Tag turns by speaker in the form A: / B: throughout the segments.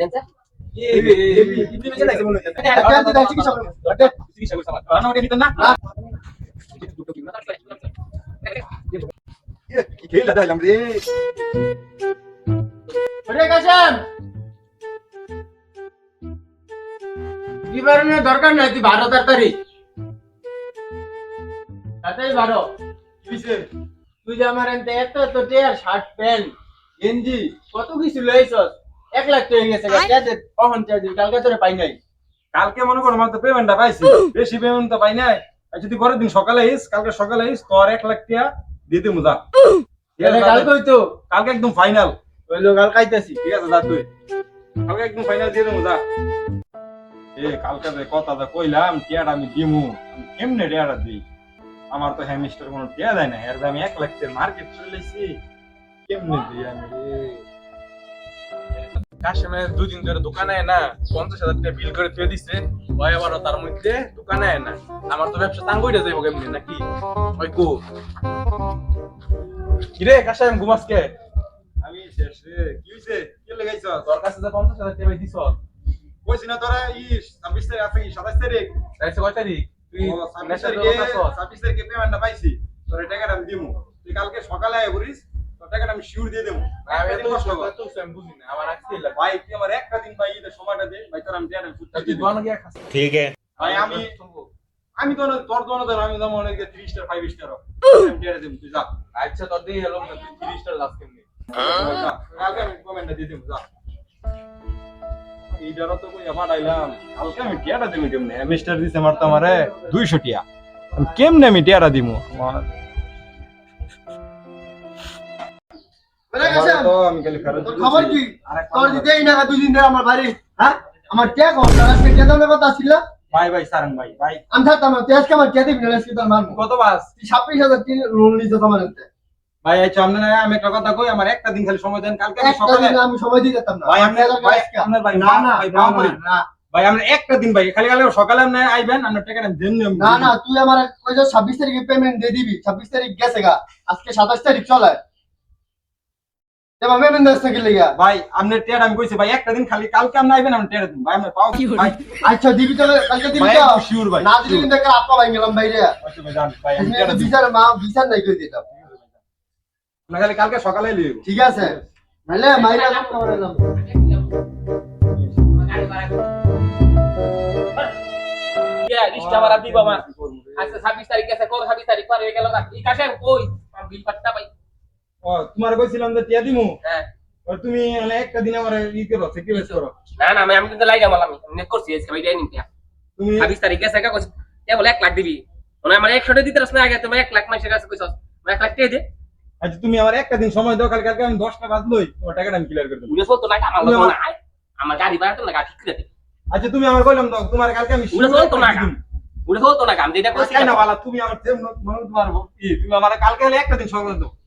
A: দেনছে
B: দরকার নাই তুই বারো তাড়াতাড়ি তাড়াতাড়ি বারো তুই যে আমার এনতে এত এত টিয়ার শার্ট প্যান্ট গেঞ্জি কত কিছু লইছস? এক লাখ টাকা গেছে কখন কালকে তোরে পাই নাই।
C: কালকে মনে করো আমার তো পেমেন্টটা পাইছি বেশি পেমেন্ট তো পাই নাই। যদি পরের দিন সকালে আইস কালকে সকালে আইস তোর এক লাখ টাকা দিয়ে দিমু যা।
B: কালকে হইতো।
C: কালকে একদম ফাইনাল
B: কাল খাইতেছি
C: ঠিক আছে যা তুই। কালকে একদম ফাইনাল দিয়ে দেবো যা। এ কালকে যে কথা যে কইলাম টিয়াটা আমি দিমু। আমি কেমনে টিয়াটা দিই? আমার তো হ্যামিস্টার কোনো টিয়া দেয় না এর আমি এক লাখ টাকা মার্কেট চলেছি কেমনে দিই আমি রে?
D: কাশেমে দুদিন ধরে দোকানে না পঞ্চাশ হাজার টাকা বিল করে থুয়ে দিচ্ছে ওই আবার তার মধ্যে দোকানে না। আমার তো ব্যবসা তাঙ্গ হইতে যাইব কেমনি নাকি? ওই কো। কিরে কাশেম ঘুমাস কে
C: আমি শেষ রে। কি হইছে? কি লাগাইছ?
D: তোর কাছে যে পঞ্চাশ হাজার টাকা দিছ
C: কইছি না তোরা ই 26 তারিখ আছে কি 27 তারিখ?
D: তাইছে কয় তারিখ? তুই
C: ও, 26
D: নেশা
C: তারিখে 26 তারিখে পেমেন্টটা পাইছি। তোর টাকাটা আমি দিমু। তুই কালকে সকালে আয় তোর টাকাটা আমি
D: তো
C: তোর দোনো ধর আমি দাম অনেক 30 স্টার 5 স্টার
D: আচ্ছা তোর দিয়ে হলো না লাস্ট
C: কালকে আমি কমেন্টটা দিয়ে দেবো যা। এইটারও তো কই আমার আইলাম কালকে আমি কেমনে? দিছে আমার তো টিয়া। কেমনে আমি টিয়াটা দিমু? আমার
B: খবর কি? তোর ধরে আমার বাড়ি। হ্যাঁ? আমার কে কথা ছিল?
C: ভাই ভাই সারং ভাই ভাই।
B: আমি থাকতাম তুই আজকে আমার কে দিবি? না আজকে তোর মারবো
D: কত বাস?
B: তুই ছাব্বিশ হাজার তিন লোন নিতে তোমার
C: ভাই এই সামনে না আমি একটা কথা কই আমার একটা দিন খালি সময় দেন কালকে আমি সকালে
B: আমি সময় দিতে যেতাম না।
C: ভাই আপনার ভাই আপনার ভাই
B: না না
C: ভাই
B: না,
C: ভাই
B: না, না।
C: ভাই আমরা একটা দিন ভাই খালি খালি সকালে আপনি আইবেন আপনার টাকা আমি দেন
B: না না তুই আমার কই যে ছাব্বিশ তারিখে পেমেন্ট দিয়ে দিবি। ছাব্বিশ তারিখ গেছে গা। আজকে সাতাশ তারিখ চলে। এবার পেমেন্ট দিস থেকে লিগা
C: ভাই আমি কইছি ভাই একটা দিন খালি কালকে আপনি আইবেন আপনি টিয়ার দিন ভাই আমরা পাও ভাই
B: আচ্ছা দিবি তাহলে কালকে দিবি
C: ভাই
B: তো
C: শিওর ভাই
B: না দিবি কিন্তু আপা ভাই গেলাম বাইরে
C: আচ্ছা ভাই জান ভাই আমি টিয়ার দিন
B: বিচার মা বিচার নাই করে দিতাম
C: না খালি কালকে সকালে লিও
B: ঠিক আছে নাহলে মাইরা আমার নাম
A: আজকে ছাব্বিশ তারিখ গেছে কবে ছাব্বিশ তারিখ পার হয়ে গেল কাছে কই বিল পাট্টা পাই
C: তোমার কইছিলাম যে টিয়া দিমু।
A: হ্যাঁ।
C: তুমি মানে একটা দিন আমার ই করো স্যাক্রিফাইস করো।
A: না না আমি আমি কিন্তু লাইগা মালাম নেট করছি আজকে ভাই দেয় নিতে
C: তুমি
A: ছাব্বিশ তারিখ গেছে কা কইছ। তে বলে এক লাখ দিবি। মানে আমার একশোটা দিতে রাস না আগে তুমি এক লাখ মাসের কাছে কইছ এক লাখ টাকা দে।
C: আচ্ছা তুমি আমার একটা দিন সময় দাও কালকে কালকে আমি 10টা বাজলই তোমার টাকাটা আমি ক্লিয়ার করে দেব।
A: উড়ে চলতো না আমার লোক না আমার গাড়ি ভাড়া তো না গাড়ি ঠিক করে দে।
C: আচ্ছা তুমি আমার কইলাম দাও তোমার কালকে আমি sure
A: চলতো না। উড়ে চলতো না গাম যেটা করছি
C: কাই না বালা তুমি আমার মনে তোমার তুমি আমার কালকে একটা দিন সময় দাও। আমি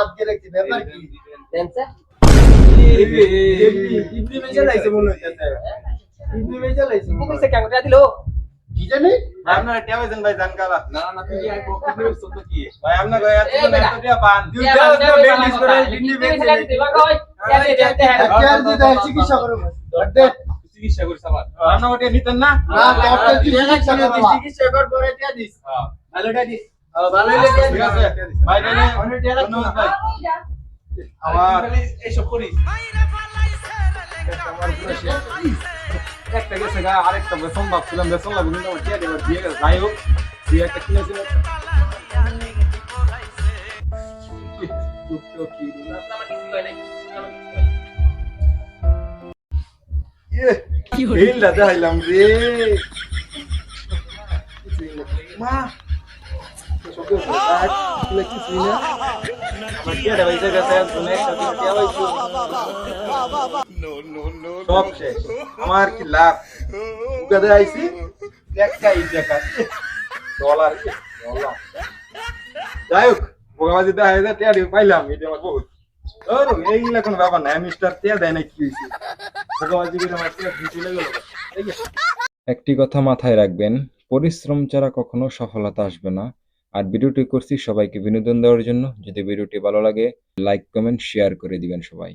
B: আজকে রাখছি ব্যাপার কি
A: দেনছে
B: লাইছে মনে হচ্ছে ইডলি লাইছে
A: কি কইছে কেন টাকা দিলো?
B: কি জানি?
C: ভাই আপনার টিয়া ভাই জান কালা
D: না না তুই আই পকেটে হইছ তো কি
C: ভাই আপনার ঘরে এত
A: এই বেটা।
C: এত টিয়া পান।
B: একটা দিতে চিকিৎসা করো দে
D: চিকিৎসা করিস আবার।
C: আপনার টিয়া নিতেন না?
B: না একটা চিকিৎসা কর
C: পরে টিয়া দিস।
D: হ্যাঁ।
B: ভালোটা দিস। ভালো হইলে
C: আছে। ভাই তাহলে
B: অনেক টিয়া রাখতো
C: ধন্যবাদ ভাই। আমার
D: এইসব করিস।
C: একটা গেছে গা আরেকটা বেসন ভাবছিলাম বেসন লাগবে কিন্তু আমার টিয়াটা এবার দিয়ে গেছে। যাই হোক দিয়ে একটা কিনেছিল
A: আমার কিছু নাই আমার কিছু নাই।
C: ইয়ে ফেলটা দেখাইলাম রে। মা সব শেষ। আমার কি লাভ উগাদে আইছি একটাই দেখা ডলার ডলার যাই হোক ভোগাবাজি দেখা যায় টিয়ারি পাইলাম এটা আমার বহুত এইগুলা কোনো ব্যাপার না মিস্টার টিয়া দেয় না কি হয়েছে ভোগাবাজি করে আমার টিয়া চলে গেল ঠিক আছে
E: একটি কথা মাথায় রাখবেন পরিশ্রম ছাড়া কখনো সফলতা আসবে না। আর ভিডিওটি করছি সবাইকে বিনোদন দেওয়ার জন্য। যদি ভিডিওটি ভালো লাগে লাইক কমেন্ট শেয়ার করে দিবেন সবাই।